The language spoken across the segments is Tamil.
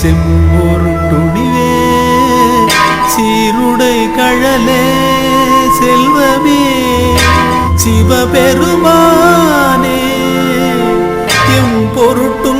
செம்பொரு துணிவே சீருடை கழலே செல்வமே சிவபெருமானே எம் பொருட்டும்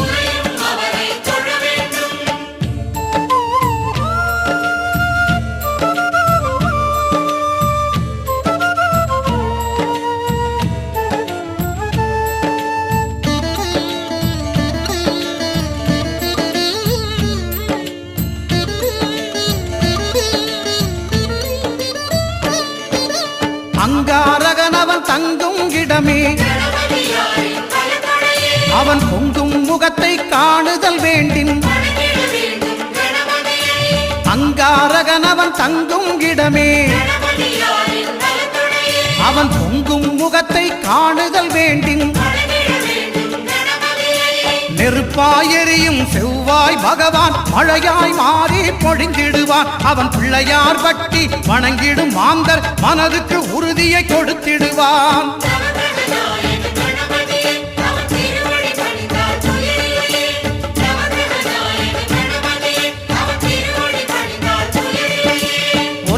அவன் பொங்கும் முகத்தை காணுதல் வேண்டின். அங்காரகனவன் தங்கும் இடமே. அவன் பொங்கும் முகத்தை காணுதல் வேண்டின். நெருப்பாயறியும் செவ்வாய் பகவான் மழையாய் மாறி பொழிந்திடுவான். அவன் பிள்ளையார் பட்டி வணங்கிடும் மாந்தர் மனதுக்கு உறுதியை கொடுத்திடுவான்.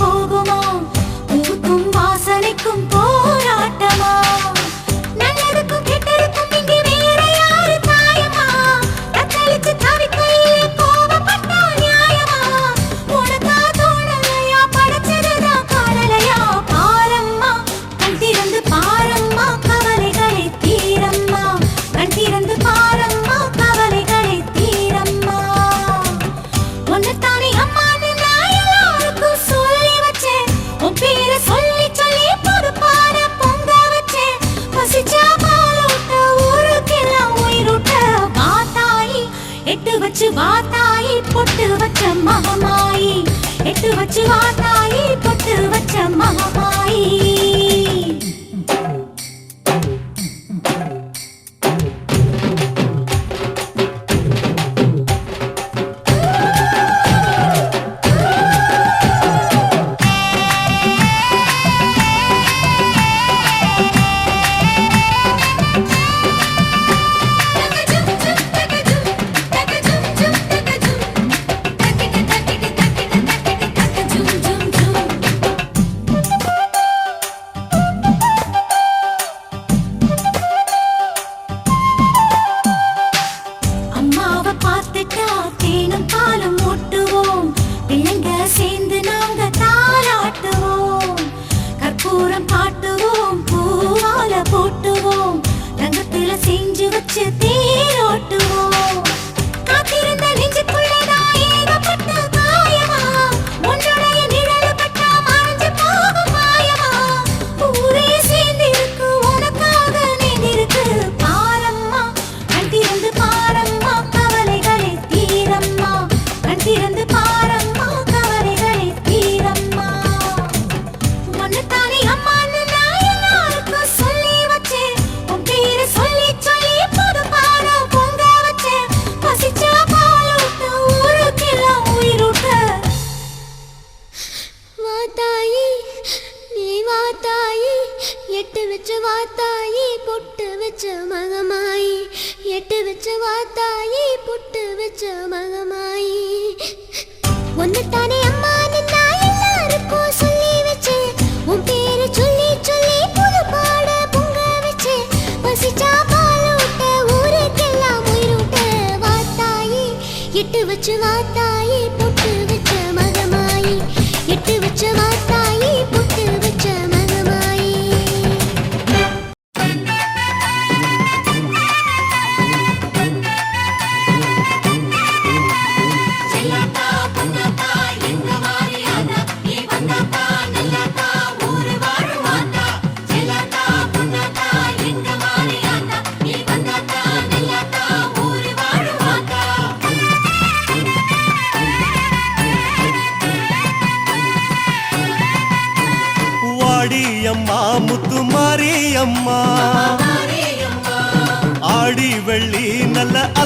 保護も பூச்சி வாட்டாயி பொட்டு வச்ச மகமா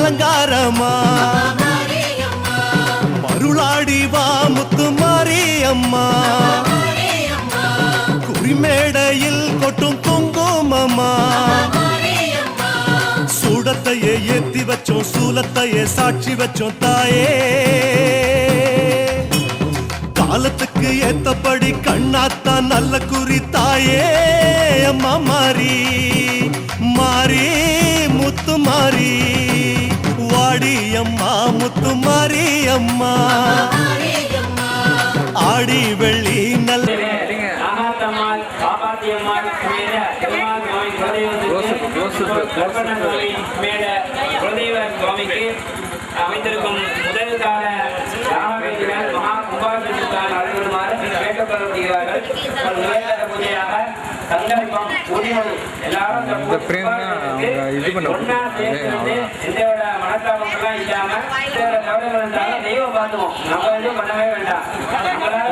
அலங்காரமா? மருளாடி வா முத்து மாரியம்மா. குறிமேடையில் கொட்டும் குங்குமம்மா சூடத்தையே ஏத்தி வச்சோம் சூலத்தையே சாட்சி வச்சோம் தாயே. காலத்துக்கு ஏத்தபடி கண்ணாத்தான் நல்ல குறி தாயே. அம்மா மாறி மாறி முத்து மாறி. அம்மா முத்து மாறி அம்மா ஆடி வெள்ளி நல்ல அமைந்திருக்கும் முதல் கால மகா கும்பாபிஷேகத்தால் அழைவிடுமாறு கேட்கப்படுகிறார்கள் பூஜையாக சங்கல்பம் உரிமை எல்லாரும் இந்த கும்பாபிஷேகத்துக்கு ஒண்ணா சேர்ந்து எந்தவித மனத்தாபங்கள்லாம் இல்லாம எந்தவித கவலைகள் இருந்தாலும் தெய்வம் பார்த்துவோம். நம்ம எதுவும் பண்ணவே வேண்டாம். நம்மளால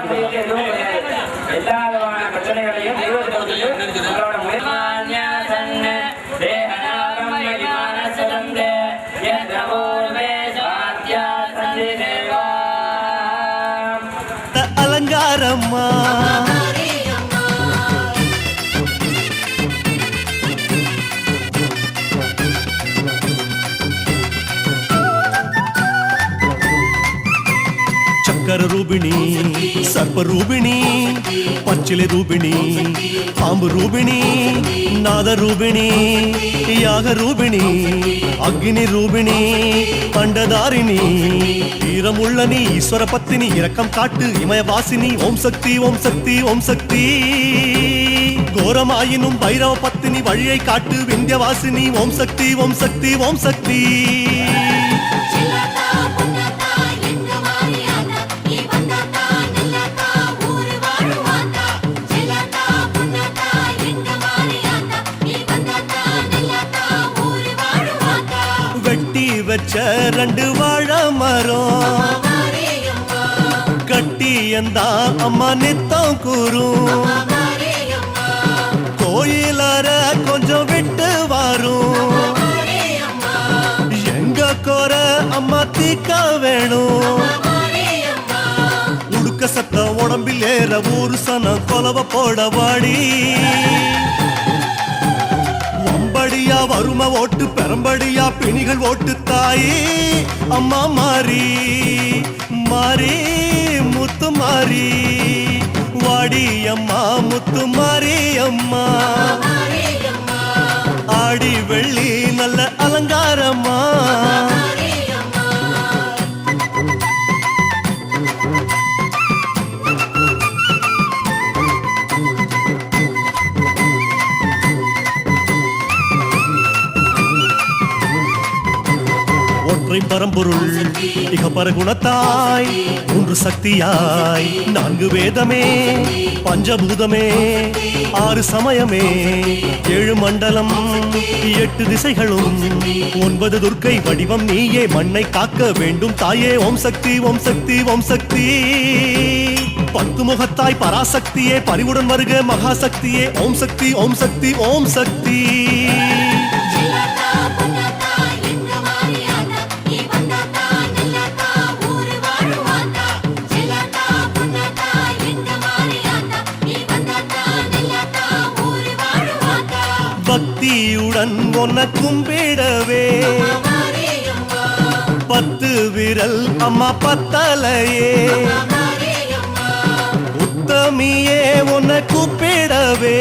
சர்ப்பரூபிணி பச்சிலை ரூபிணி பாம்பு ரூபிணி நாத ரூபிணி யாக ரூபிணி அக்னி ரூபிணி பண்டதாரிணி ஈரமுள்ள நீ ஈஸ்வர பத்தினி இரக்கம் காட்டு இமயவாசினி ஓம் சக்தி ஓம் சக்தி ஓம் சக்தி. கோரமாயினும் பைரவ பத்தினி வழியை காட்டு விந்தியவாசினி ஓம் சக்தி ஓம் சக்தி ஓம் சக்தி. வச்ச ரெண்டு வாழ மரம். கட்டி எந்தா அம்மா நித்தம் கூறும். கோயிலார கொஞ்சம் விட்டு வரும். எங்க கோர அம்மா தீக்க வேணும். உடுக்க சத்த உடம்பில் ஏற ஊரு சனம் கொலவ போட வாடி. அம்மா ஓட்டு பெரம்படியா பிணிகள் ஓட்டு தாயே. அம்மா மாறி மாறி முத்து மாறி. வாடி அம்மா முத்து மாறி அம்மா. ஆடி வெள்ளி நல்ல அலங்காரமா ஒன்றை பரம்பொருள். இக குணத்தாய் ஒன்று சக்தியாய். நான்கு வேதமே பஞ்சபூதமே ஆறு சமயமே. ஏழு மண்டலம் எட்டு திசைகளும் ஒன்பது துர்க்கை வடிவம் நீயே. மண்ணை காக்க வேண்டும் தாயே. ஓம் சக்தி ஓம் சக்தி ஓம் சக்தி. பத்து முகத்தாய் பராசக்தியே. பரிவுடன் வருக மகாசக்தியே. ஓம் சக்தி ஓம் சக்தி ஓம் சக்தி. பக்தியுடன் உன்னை கும்பிடவே பத்து விரல் அம்மா பத்தலையே. உத்தமியே உன்னை கூப்பிடவே.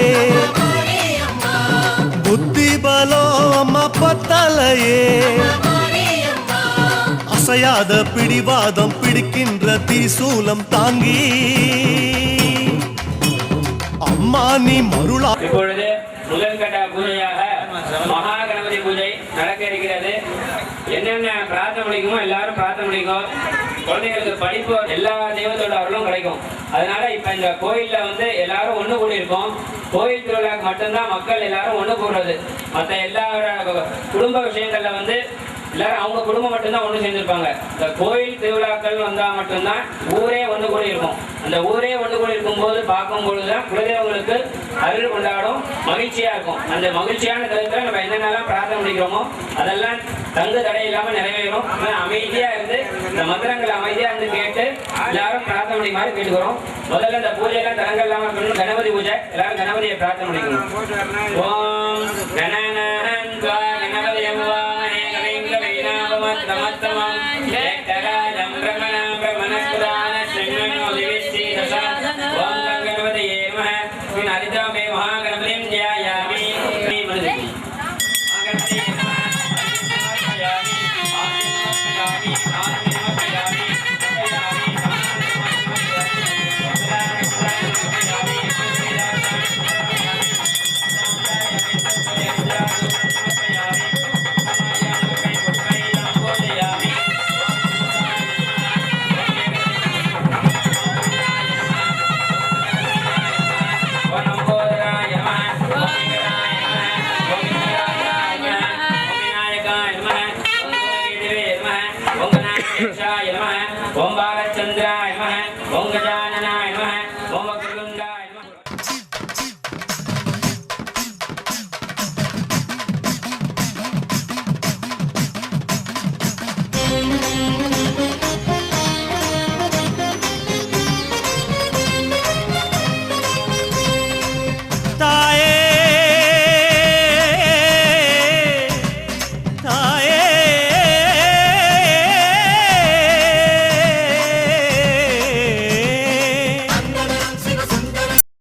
புத்தி பலம் அம்மா பத்தலையே. அசையாத பிடிவாதம் பிடிக்கின்ற தீசூலம் தாங்கி. அம்மா நீ மருளா இப்பொழுது முதல் கட்ட பூஜையாக நடக்க இருக்கிறது. என்னென்ன பிரார்த்தனை பண்ணிக்குமோ எல்லாரும் பிரார்த்தனை பண்ணிக்கோ. குழந்தைகளுக்கு படிப்பு எல்லா தெய்வத்தோட அருளும் கிடைக்கும். அதனால இப்ப இந்த கோயில்ல வந்து எல்லாரும் ஒண்ணு கூடி இருக்கோம் கோயில் திருவிழாக்கு மட்டும்தான் மக்கள் எல்லாரும் ஒண்ணு கூடுறது. மற்ற எல்லா குடும்ப விஷயங்கள்ல வந்து எல்லாரும் அவங்க குடும்பம் மட்டும்தான் ஒன்று சேர்ந்துருப்பாங்க. இந்த கோயில் திருவிழாக்கள் வந்தால் மட்டும்தான் ஊரே ஒன்று கூடி இருக்கும். அந்த ஊரே ஒன்று கூட இருக்கும்போது பார்க்கும் பொழுதுதான் குலதெய்வங்களுக்கு அருள் கொண்டாடும் மகிழ்ச்சியாக இருக்கும். அந்த மகிழ்ச்சியான தருணத்துல நம்ம என்னென்னலாம் பிரார்த்தனை பண்ணிக்கிறோமோ அதெல்லாம் தங்கு தடை இல்லாமல் நிறைவேறும். அமைதியாக இருந்து இந்த மந்திரங்கள் அமைதியாக இருந்து கேட்டு எல்லாரும் பிரார்த்தனை பண்ணிக்குமாறு கேட்டுக்கிறோம். முதல்ல இந்த பூஜையெல்லாம் தரங்கள் இல்லாமல் இருக்கணும். கணபதி பூஜை. எல்லாரும் கணபதியை பிரார்த்தனை பண்ணிக்கணும். ஓம் கணநாதன் ください。